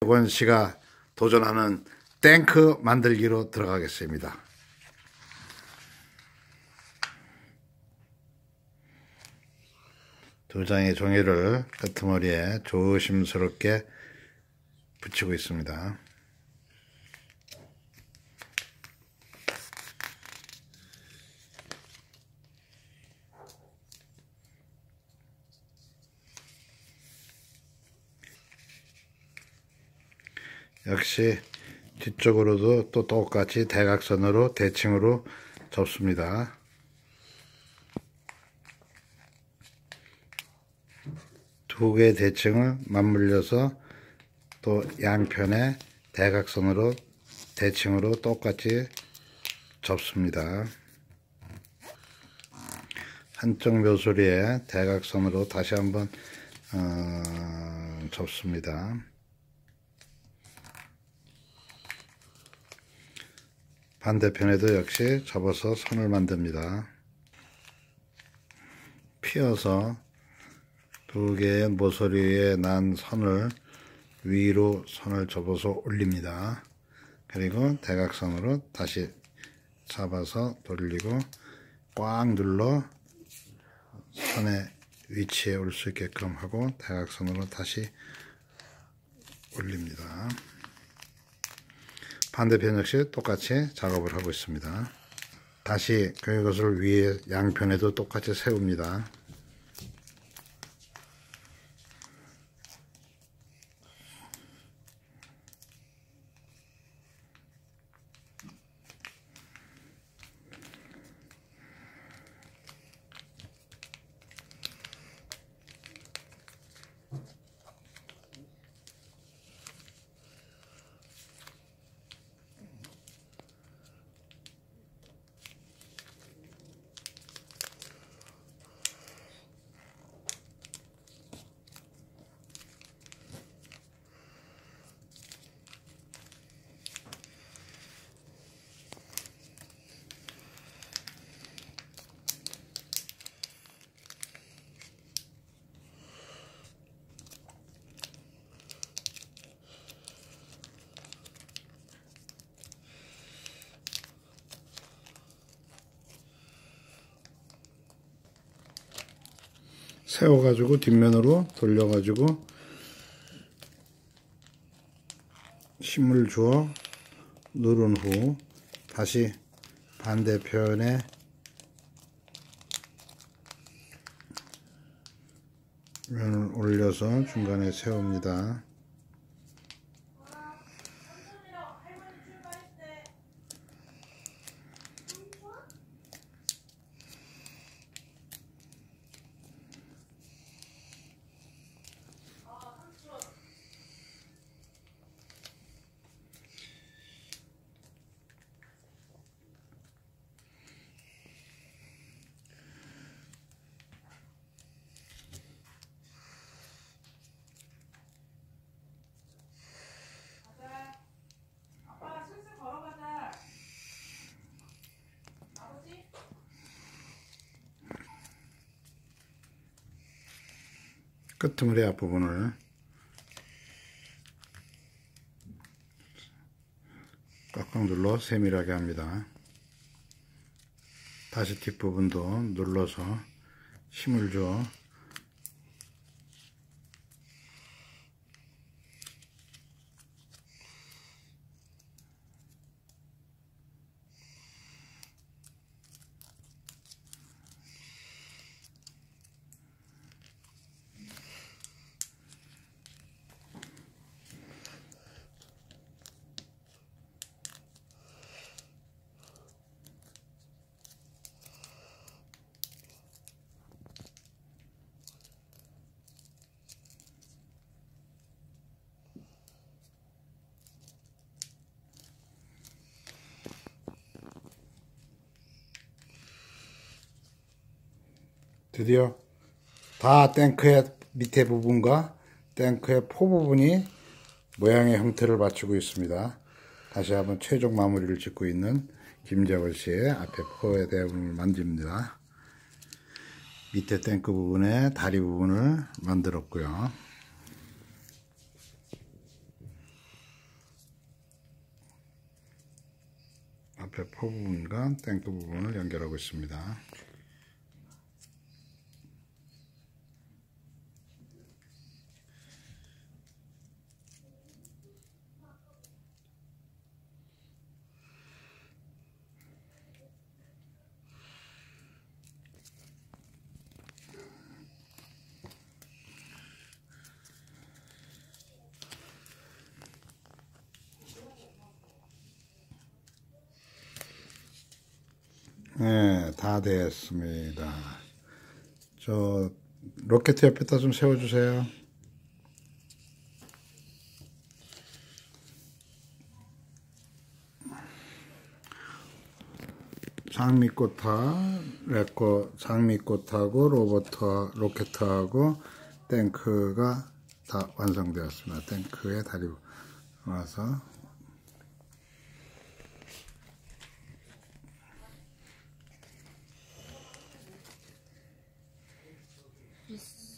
권 씨가 도전하는 탱크 만들기로 들어가겠습니다. 두 장의 종이를 끄트머리에 조심스럽게 붙이고 있습니다. 역시 뒤쪽으로도 또 똑같이 대각선으로 대칭으로 접습니다. 두 개의 대칭을 맞물려서 또 양편에 대각선으로 대칭으로 똑같이 접습니다. 한쪽 묘소리에 대각선으로 다시 한번 어, 접습니다. 반대편에도 역시 접어서 선을 만듭니다. 피어서 두 개의 모서리에 난 선을 위로 선을 접어서 올립니다. 그리고 대각선으로 다시 잡아서 돌리고 꽉 눌러 선의 위치에 올 수 있게끔 하고 대각선으로 다시 올립니다. 반대편 역시 똑같이 작업을 하고 있습니다. 다시 그것을 위에 양편에도 똑같이 세웁니다. 세워가지고 뒷면으로 돌려가지고 힘을 주어 누른 후 다시 반대편에 면을 올려서 중간에 세웁니다. 끄트머리 앞부분을 꽉꽉 눌러 세밀하게 합니다. 다시 뒷부분도 눌러서 힘을 줘 드디어 다 탱크의 밑에 부분과 탱크의 포 부분이 모양의 형태를 갖추고 있습니다. 다시 한번 최종 마무리를 짓고 있는 김재원 씨의 앞에 포에 대한 부분을 만집니다. 밑에 탱크 부분에 다리 부분을 만들었고요. 앞에 포 부분과 탱크 부분을 연결하고 있습니다. 네, 다 됐습니다. 저 로켓 옆에다 좀 세워주세요. 장미꽃하, 레코 장미꽃하고 로버트, 로켓하고 탱크가 다 완성되었습니다. 탱크에 다리 와서 됐